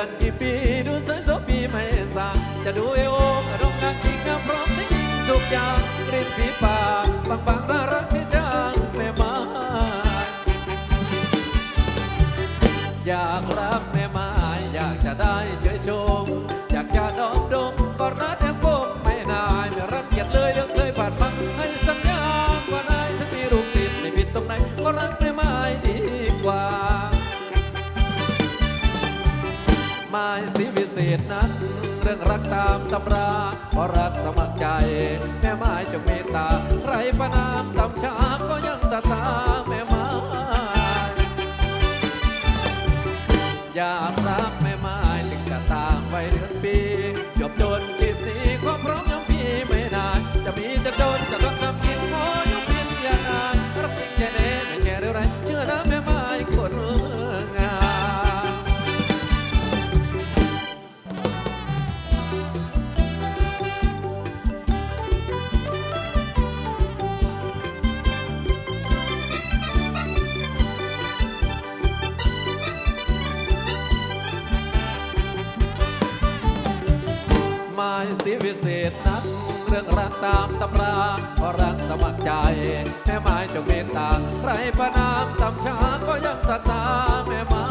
อนกี่ปีดูสวยโสปีไม่สางจะดูเอวกระดงกางกิงกระพร้อมสิกิงทุกอย่างริมฝีปากบางบางน่ารักเสิจังแม่ไม้อยากรัก สีวิเศษนั้นเรื่องรักตามตำราเพราะรักสมัครใจ แม่ไม้จงเมตตาใครประนามตำชา ไม้สีวิเศษนั้นเรื่องรักตามตำราเพราะรักสมัครใจแม่ไม้จงเมตตาใครประนามตำชาก็ยังศรัทธาแม่ไม้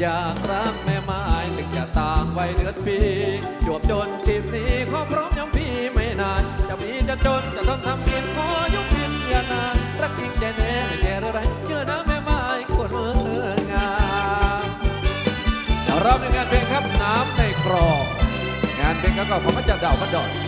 อยากรักแม่ไม้ถึงจะต่างวัยเดือนปีจวบจนชีพนี้ความพร้อมยังพี่ไม่นาน จะมีจะจนจะต้องทำกินขอยุบยินอย่านานรักจริงใจแน่ไม่แค่อะไรเชื่อนะ รอบในงานเพลงครับน้ำในครองงานเพลงก็ของพระเจ้าดาวพระดอน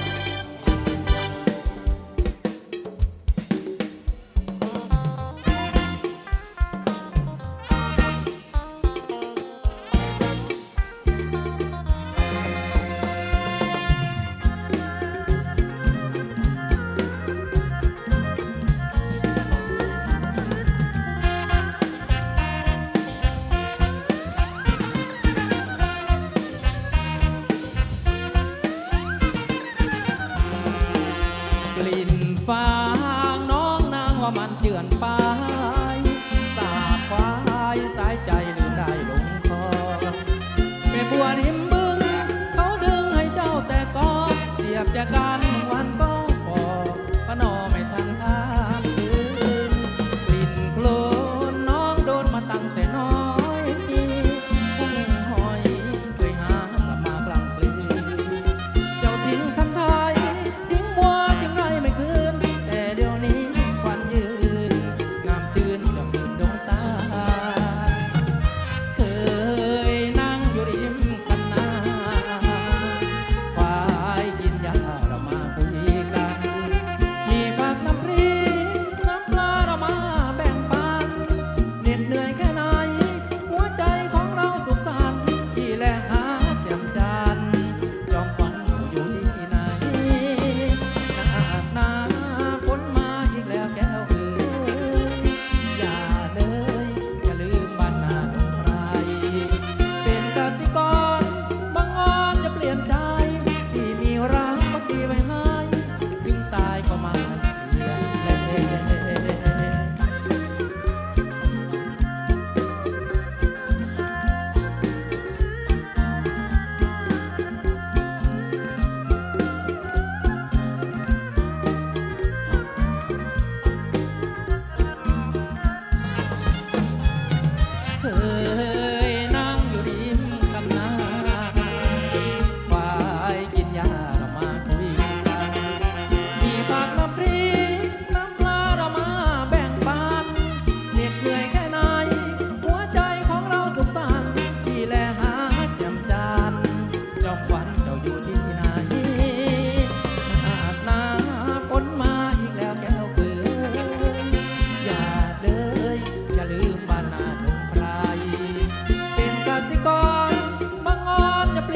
เหน็ดเหนื่อยแค่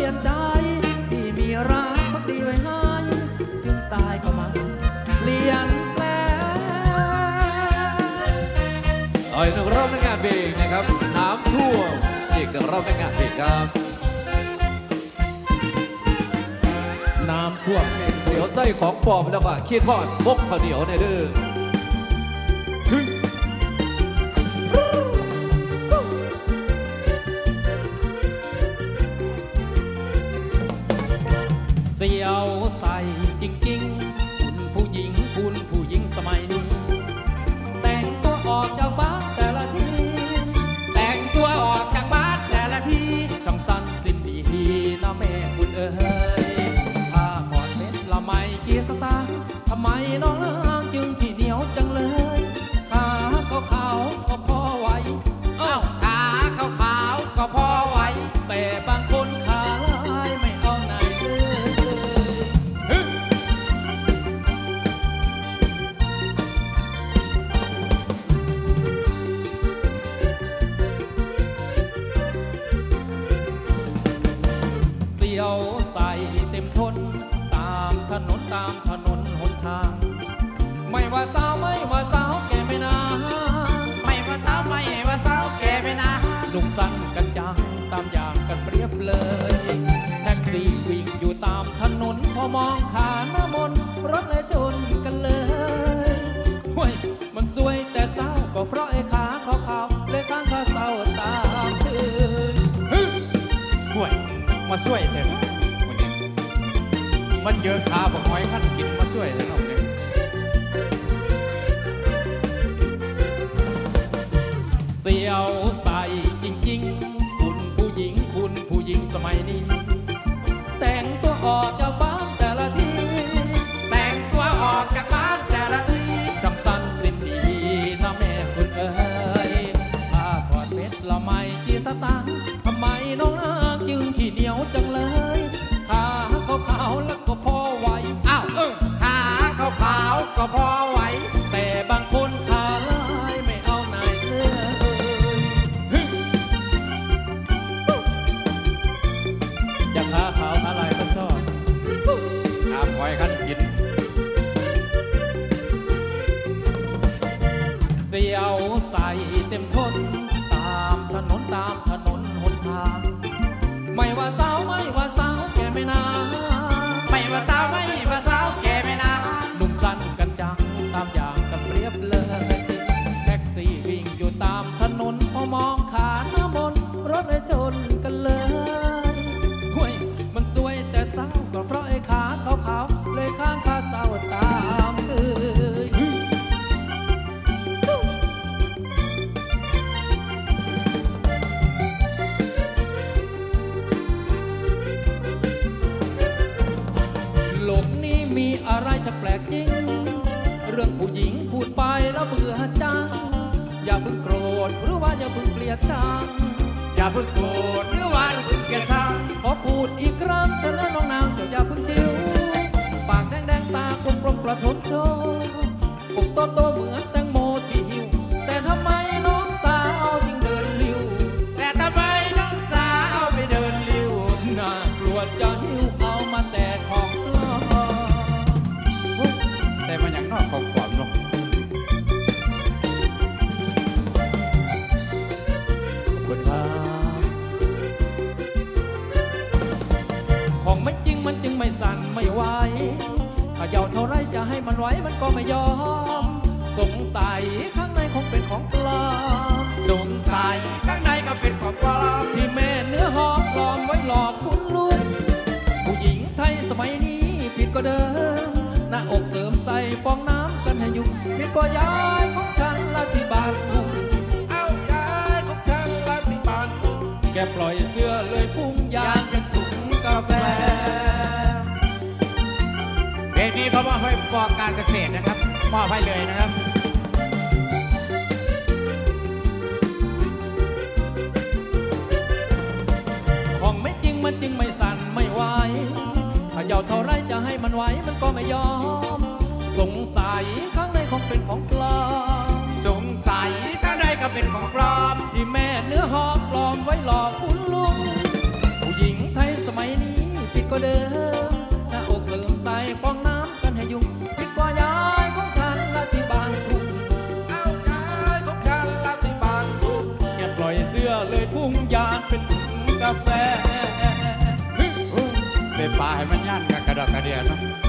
ลี่ยนใจที่มีรักพักดีไว้ให้ถึงตายก็มาเลี่ยนแปลงต่อยหนึ่งรอบในงานเพลงนะครับ น้ำท่วมอีกหนึ่งรอบในงานเพลงครับ น้ำท่วมเสียวไส้ของปลอมแล้วก็ขี้ทอดพกข้าวเหนียวในเด้อ เต็มทน ตามถนนตามถนนหนทาง ไม่ว่าสาวไม่ว่าสาวแก่ไม่นาไม่ว่าสาวไม่ว่าสาวแก่ไม่นานลุงสั้นกันจังตามอย่างกันเปรียบเลย แท็กซี่วิ่งอยู่ตามถนนพอมองขาหน้ามนรถเลยชนกันเลยเฮ้ยมันสวยแต่สาวก็เพราะ เจอขาบอกหอยขั้นกินมาช่วยเถอะน้องเนี่ยเสียวใสจริงๆ คุณผู้หญิงคุณผู้หญิงสมัยนี้ แต่งตัวออกจากบ้านแต่ละทีแต่งตัวออกจากบ้านแต่ละทีจำสั้นสิ้นดีนะแม่คุณเอ๋ยถ้าถอดเม็ดละไม่กี่สตางค์ทำไมน้องนางจึงขี้เหนียวจัง จะแปลกจริง เรื่องผู้หญิงพูดไปแล้วเบื่อจัง อย่าเพิ่งโกรธหรือว่าอย่าเพิ่งเกลียดชังอย่าเพิ่งโกรธหรือว่าเพิ่งเกลียดชังขอพูดอีก ก็ย้ายของฉันละที่บ้านทุ่งเอาย้ายของฉันละที่บ้านกูแกปล่อยเสื้อเลยพุ่งยางเป็นถุงกาแฟเพลงนี้เขามอบให้ปอการเกษตรนะครับมอบให้เลยนะครับของไม่จริงมันจริงไม่สั่นไม่ไหวถ้าเจ้าเท่าไรจะให้มันไหวมันก็ไม่ยอม สงสัยข้างในคงเป็นของ ผิดก็เดิมหน้าอกเสริมใส่ฟองน้ำกันให้ยุ่งผิดกว่ายายของฉันละที่บ้านทุ่งเอาย้ายของฉันละที่บ้านกูแกปล่อยเสื้อเลยพุ่งยานเป็นถุงกาแฟเป็นปลาให้มันย่านกับ